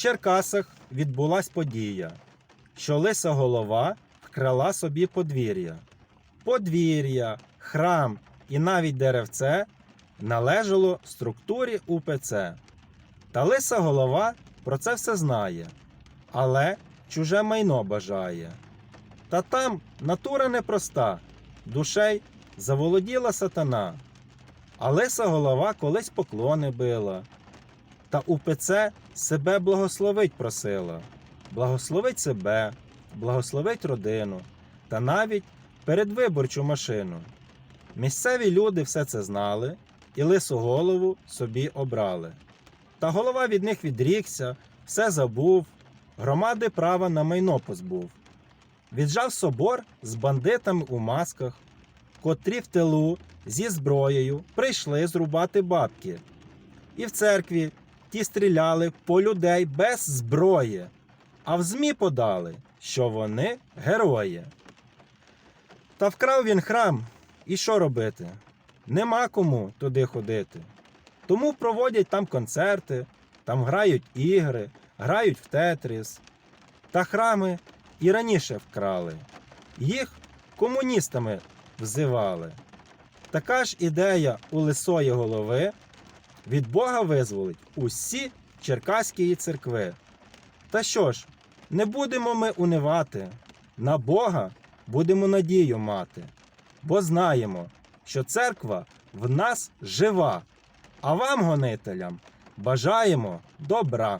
Черкасах відбулась подія, що лиса голова вкрала собі подвір'я. Подвір'я, храм і навіть деревце належало структурі УПЦ. Та лиса голова про це все знає, але чуже майно бажає. Та там натура непроста, душей заволоділа сатана. А лиса голова колись поклони била. Та УПЦ себе благословить просила, благословить себе, благословить родину та навіть передвиборчу машину. Місцеві люди все це знали і лису голову собі обрали. Та голова від них відрікся, все забув, громади права на майно позбув. Віджав собор з бандитами у масках, котрі в тилу зі зброєю прийшли зрубати бабки. І в церкві ті стріляли по людей без зброї, а в ЗМІ подали, що вони герої. Та вкрав він храм, і що робити? Нема кому туди ходити. Тому проводять там концерти, там грають ігри, грають в тетріс. Та храми і раніше вкрали. Їх комуністами взивали. Така ж ідея у лисої голови від Бога визволить усі черкаські церкви. Та що ж, не будемо ми унивати, на Бога будемо надію мати, бо знаємо, що церква в нас жива, а вам, гонителям, бажаємо добра.